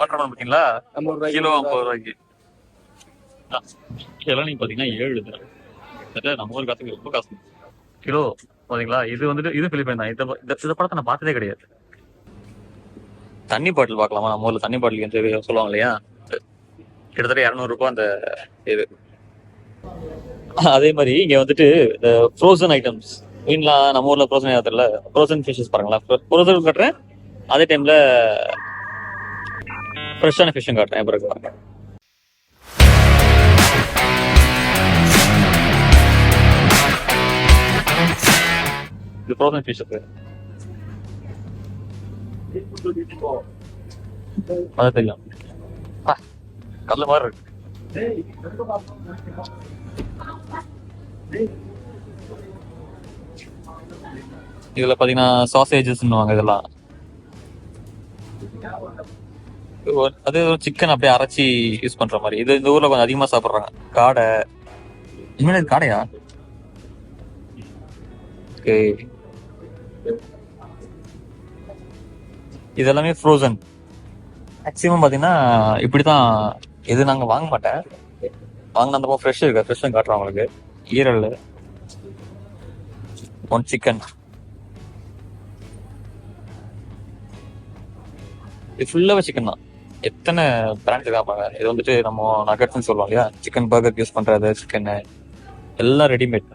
Water ரூபாய்க்கு kilo ஐம்பது ரூபாய்க்கு. இளநீ பாத்தீங்கன்னா ஏழு தான். நம்ம ஊர் காசுக்கு ரொம்ப காசு. கிலோ பாத்தீங்களா இது வந்துட்டு இது பிலிப்பைன் தான். இந்த படத்தை நான் பார்த்ததே கிடையாது. தண்ணி பாட்டில் பார்க்கலாமா? நம்ம ஊர்ல தண்ணி பாட்டில் வந்து சொல்லுவாங்க இல்லையா? கிட்டத்தட்ட இரநூறு ரூபாய் அந்த இது. அதே மாதிரி இங்க வந்துட்டு இந்த ஃப்ரோசன் ஐட்டம்ஸ் மீன்லாம் நம்ம ஊர்ல ஃப்ரோசன் ஆகல ஃப்ரோசன் ஃபிஷஸ் பாருங்களா ஃப்ரோசன் காட்டுறேன். அதே டைம்ல ஃப்ரெஷ்ஷான ஃபிஷ்ஷும் காட்டுறேன் பிறகு வாங்க இது ஃப்ரோசன் ஃபிஷ் இருக்கு அது தெரியும் ஆ, கல்லு மாதிரி இருக்கு இதுல பாத்தீங்கன்னா சாசேஜஸ் இதெல்லாம் அது சிக்கன் அப்படியே அரைச்சி யூஸ் பண்ற மாதிரி. இது இந்த ஊர்ல கொஞ்சம் அதிகமா சாப்பிடுறாங்க. காடை. இனிமேல் இது காடையா? ஓகே. இது எல்லாமே ஃப்ரோசன் மேக்ஸிமம் பாத்தீங்கன்னா இப்படிதான் இது நாங்க வாங்க மாட்டேன். வாங்கின அந்த ஃப்ரெஷ் இருக்கு ஃப்ரெஷ் காட்டுறோம் உங்களுக்கு. ஈரல். ஒன் சிக்கன் இது ஃபுல்லாவே சிக்கன் தான். எத்தனை பிராண்ட் இருக்காங்க இது வந்துட்டு நம்ம நகட்ஸ்னு சொல்லுவோம் இல்லையா? சிக்கன் பர்கர் யூஸ் பண்றது சிக்கன் எல்லாம் ரெடிமேட்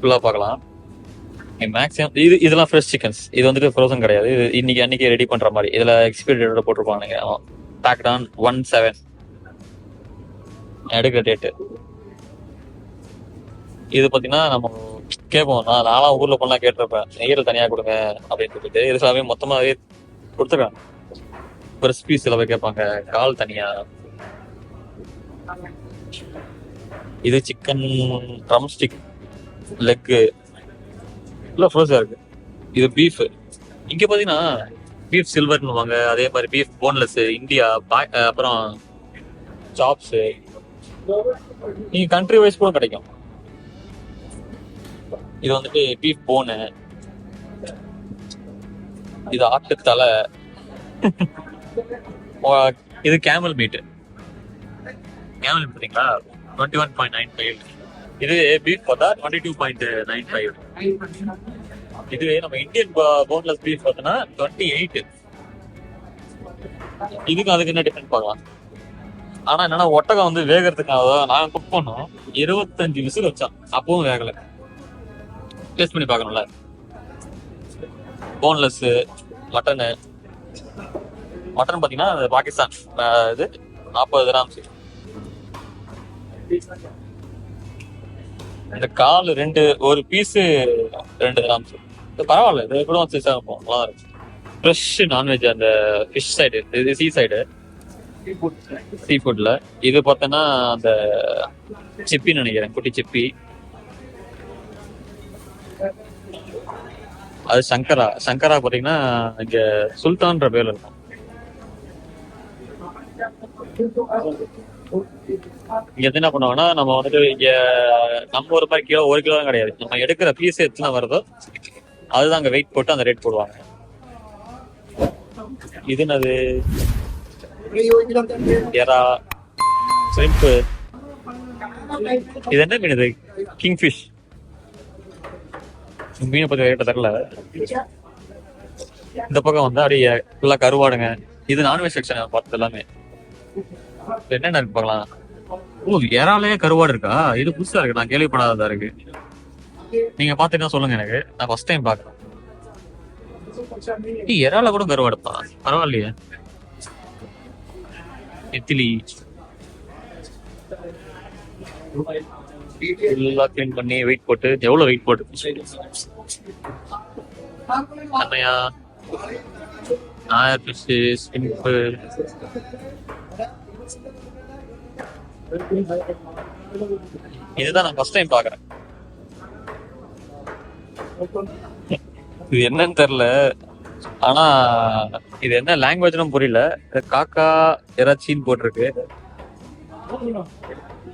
ஃபுல்லாக பார்க்கலாம். மேக்ஸிமம் இது இதெல்லாம் ஃப்ரெஷ் சிக்கன்ஸ் இது வந்துட்டு ஃப்ரோசன் கிடையாது. இது இன்னைக்கு அன்னைக்கு ரெடி பண்ற மாதிரி. இதுல எக்ஸ்பைரி டேட்டோட போட்டிருப்பாங்க பேக்ட் ஆன் ஒன் செவன் எடுக்கிற டேட்டு இது பார்த்தீங்கன்னா நம்ம கேட்போம். நான் நானும் ஊர்ல பண்ணா கேட்டிருப்பேன். நெய்யல் தனியா கொடுங்க அப்படின்னு சொல்லிட்டு இது எல்லாமே மொத்தமாவே கொடுத்துருக்காங்க. பிரஸ் பீஸ் சில பேர் கேட்பாங்க கால் தனியா? இது சிக்கன் ட்ரம் ஸ்டிக் லெக்கு எல்லாம் ஃப்ரோஸாக இருக்கு. இது பீஃப் இங்க பார்த்தீங்கன்னா பீஃப் சில்வர்னுவாங்க அதே மாதிரி பீஃப் போன்லெஸ் இந்தியா அப்புறம் சாப்ஸு நீங்கள் கண்ட்ரி வைஸ் கூட கிடைக்கும். இது வந்துட்டு பீஃப் போனு இது ஆட்டு தலை. இது கேமல் மீட் கேமல் பார்த்தீங்களா? Twenty one point nine five இது பீஃப் பார்த்தா twenty two point nine five இது நம்ம இந்தியன் போன்லெஸ் பீஃப் பார்த்தோன்னா டுவெண்ட்டி எயிட் இதுக்கு அதுக்கு என்ன டிஃபரெண்ட் பார்க்கலாம்? ஆனா என்னன்னா ஒட்டகம் வந்து வேகறதுக்காக நாங்க குக் பண்ணோம். இருபத்தஞ்சு விசில் வச்சோம் அப்பவும் வேகலை. டேஸ்ட் பண்ணி பார்க்கணும்ல. போன்லெஸ் மட்டனு மட்டன் பார்த்தீங்கன்னா பாகிஸ்தான். இது நாற்பது கிராம்ஸ் இந்த கால் ரெண்டு ஒரு பீஸு ரெண்டு கிராம்ஸ் பரவாயில்ல இது கூட வந்து சேர்ப்போம் நல்லா இருக்கு ஃப்ரெஷ் நான்வெஜ் அந்த ஃபிஷ் சைடு இது சீ சைடு சீ ஃபுட்ல இது பார்த்தோன்னா அந்த சிப்பின்னு நினைக்கிறேன். குட்டி சிப்பி. அது சங்கரா சங்கரா பாத்தீங்கன்னா இங்க சுல்தான்ற பேர் இருக்கும். இங்க என்ன பண்ணுவாங்கன்னா நம்ம வந்துட்டு இங்க நம்ம ஒரு மாதிரி கிலோ ஒரு கிலோ தான் கிடையாது. நம்ம எடுக்கிற பீஸ் எத்தனை வருதோ அதுதான் அங்க வெயிட் போட்டு அந்த ரேட் போடுவாங்க. இது என்னது? எறா ஷ்ரிம்ப் இது என்ன மீன் இது? கிங் ஃபிஷ் மீனை பத்தி ரேட்ட தரல இந்த பக்கம் வந்து அப்படியே ஃபுல்லா கருவாடுங்க. இது நான்வெஜ் செக்ஷன் பார்த்தது எல்லாமே. என்னென்ன இருக்கு பார்க்கலாம். ஓ இறாலே கருவாடு இருக்கா? இது புதுசா இருக்கு. நான் கேள்விப்படாததா இருக்கு. நீங்க பாத்தீங்கன்னா சொல்லுங்க எனக்கு. நான் ஃபர்ஸ்ட் டைம் பாக்குறேன் ஏய், இறால கூட கருவாடுப்பா. பரவாயில்லையே. நெத்திலி எல்லாம் க்ளீன் பண்ணி வெயிட் போட்டு எவ்வளவு வெயிட் போட்டு? அண்ணையா நாயர் ஃபிஷ் ஸ்கிம்ப்பு இதுதான் நான் ஃபர்ஸ்ட் டைம் பாக்குறேன் இது என்னன்னு தெரியல. ஆனா இது என்ன லாங்குவேஜ்னு புரியல. காக்கா எராச்சின்னு போட்டிருக்கு.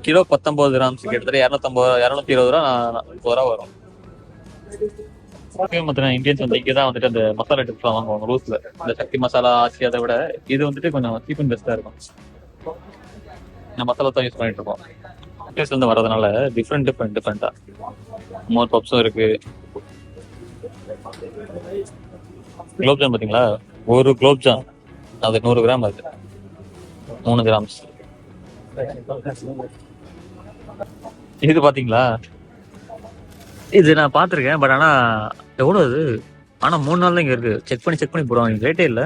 கிலோ பத்தொன்பது கிராம்ஸ் கிட்டத்தட்ட இரநூத்தம்பது இரநூத்தி இருபது ரூபா முப்பது ரூபா வரும். மற்ற இந்தியன்ஸ் வந்து இங்கே தான் வந்துட்டு அந்த மசாலா டிப்ஸ்லாம் வாங்குவாங்க ரூஸ்ல இந்த சக்தி மசாலா ஆச்சி அதை விட இது வந்துட்டு கொஞ்சம் சீப் அண்ட் பெஸ்ட்டாக இருக்கும். இந்த மசாலா தான் யூஸ் பண்ணிட்டு இருக்கோம். டேஸ்ட்ல இருந்து வரதுனால டிஃப்ரெண்ட் டிஃப்ரெண்ட் டிஃப்ரெண்டா மோர் பப்ஸும் இருக்கு. குலோப்ஜாம் பார்த்தீங்களா பாத்தீங்களா? ஒரு குலோப்ஜாம். அது நூறு கிராம் அது. மூணு கிராம்ஸ் இது பாத்தீங்களா? இது நான் பார்த்துருக்கேன் பட் ஆனா எவ்வளோ இது ஆனா மூணு நாள் தான் இங்க இருக்கு. செக் பண்ணி செக் பண்ணி போடுவாங்க. ரேட்டே இல்ல.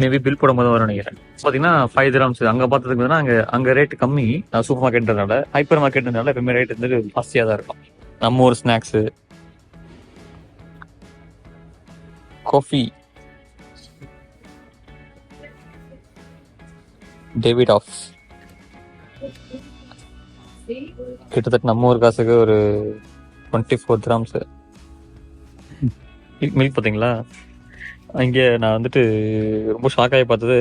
மேபி பில் போடும்போது வரும் நினைக்கிறேன். பாத்தீங்கன்னா ஃபைவ் கிராம்ஸ் அங்க பார்த்ததுக்கு அங்கே அங்க அங்க ரேட் கம்மி. சூப்பர் மார்க்கெட்ன்றதுனால ஹைப்பர் மார்க்கெட்ன்றதுனால எப்பவுமே ரேட் வந்து ஜாஸ்தியாக தான் இருக்கும். நம்ம ஒரு ஸ்நாக்ஸ் காஃபி டேவிட் ஆஃப். கிட்டத்தட்ட நம்ம ஊர் காசுக்கு ஒரு டுவெண்ட்டி ஃபோர் கிராம்ஸ் மில்க் பார்த்தீங்களா? இங்கே நான் வந்துட்டு ரொம்ப ஷாக் ஆகி பார்த்தது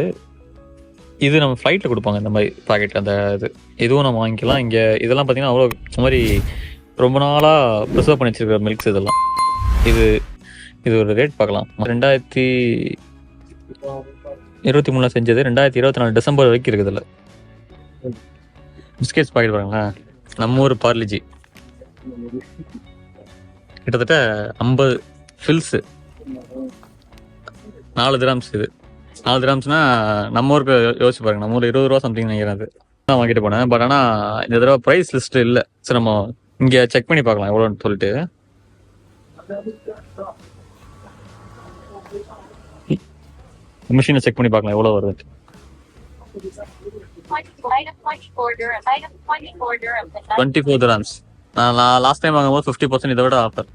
இது நம்ம ஃப்ளைட்டில் கொடுப்பாங்க இந்த மாதிரி பாக்கெட் அந்த இது. இதுவும் நம்ம வாங்கிக்கலாம். இங்கே இதெல்லாம் பார்த்தீங்கன்னா அவ்வளோ இந்த மாதிரி ரொம்ப நாளாக ப்ரிசர்வ் பண்ணி வச்சிருக்கிற மில்க்ஸ் இதெல்லாம். இது இது ஒரு ரேட் பார்க்கலாம். ரெண்டாயிரத்தி இருபத்தி மூணில் செஞ்சது. ரெண்டாயிரத்தி இருபத்தி நாலு டிசம்பர் வரைக்கும் இருக்குது பிஸ்கெட்ஸ் பாக்கெட் பாருங்களேன். நம்ம ஊர் பார்லிஜி கிட்டத்தட்ட ஐம்பது ஃபில்ஸு நாலு கிராம்ஸ் இது. நாலு கிராம்ஸ்னா நம்ம ஊருக்கு யோசிச்சு பாருங்க. நம்ம ஊர் இருபது ரூபா சம்திங் நினைக்கிறேன் அது. நான் வாங்கிட்டு போனேன். பட் ஆனால் இந்த தடவை ப்ரைஸ் லிஸ்ட் இல்லை. சரி நம்ம இங்கே செக் பண்ணி பார்க்கலாம். எவ்வளோன்னு சொல்லிட்டு. மிஷினை செக் பண்ணி பார்க்கலாம் எவ்வளோ வருது டுவெண்ட்டி ஃபோர் கிராம்ஸ் நான் லாஸ்ட் டைம் வாங்கும்போது ஃபிஃப்டி பர்சன்ட் இதை விட ஆஃபர்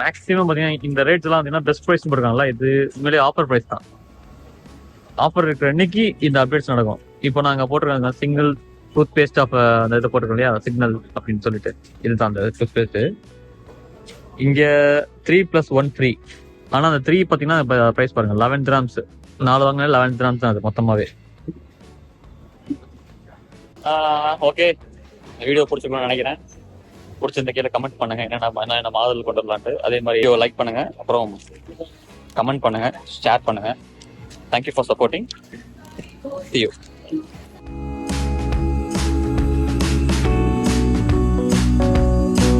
மேக்ஸிமம் பார்த்தீங்கன்னா இந்த ரேட்ஸ் எல்லாம் பார்த்தீங்கன்னா பெஸ்ட் ப்ரைஸ் போட்டுருக்காங்களா இது உண்மையிலேயே ஆஃபர் ப்ரைஸ் தான். ஆஃபர் இருக்கிற அன்னைக்கு இந்த அப்டேட்ஸ் நடக்கும். இப்போ நாங்கள் போட்டிருக்காங்க சிங்கிள் டூத் பேஸ்ட் ஆஃப் அந்த இதை போட்டிருக்கோம் இல்லையா சிக்னல் அப்படின்னு சொல்லிட்டு. இதுதான் அந்த டூத் பேஸ்ட் இங்கே த்ரீ ப்ளஸ் ஒன் ஃப்ரீ ஆனால் அந்த த்ரீ பார்த்தீங்கன்னா ப்ரைஸ் பாருங்க லெவன் கிராம்ஸ் நாலு வாங்கினா லெவன் கிராம்ஸ் தான் அது மொத்தமாகவே ஓகே வீடியோ பிடிச்சிருக்கணும்னு நினைக்கிறேன். பிடிச்சிருந்த கீழே கமெண்ட் பண்ணுங்க என்னென்ன என்ன என்ன மாடல் கொண்டு வரலான்ட்டு. அதே மாதிரி வீடியோ லைக் பண்ணுங்க அப்புறம் கமெண்ட் பண்ணுங்க ஷேர் பண்ணுங்க. Thank you for supporting see you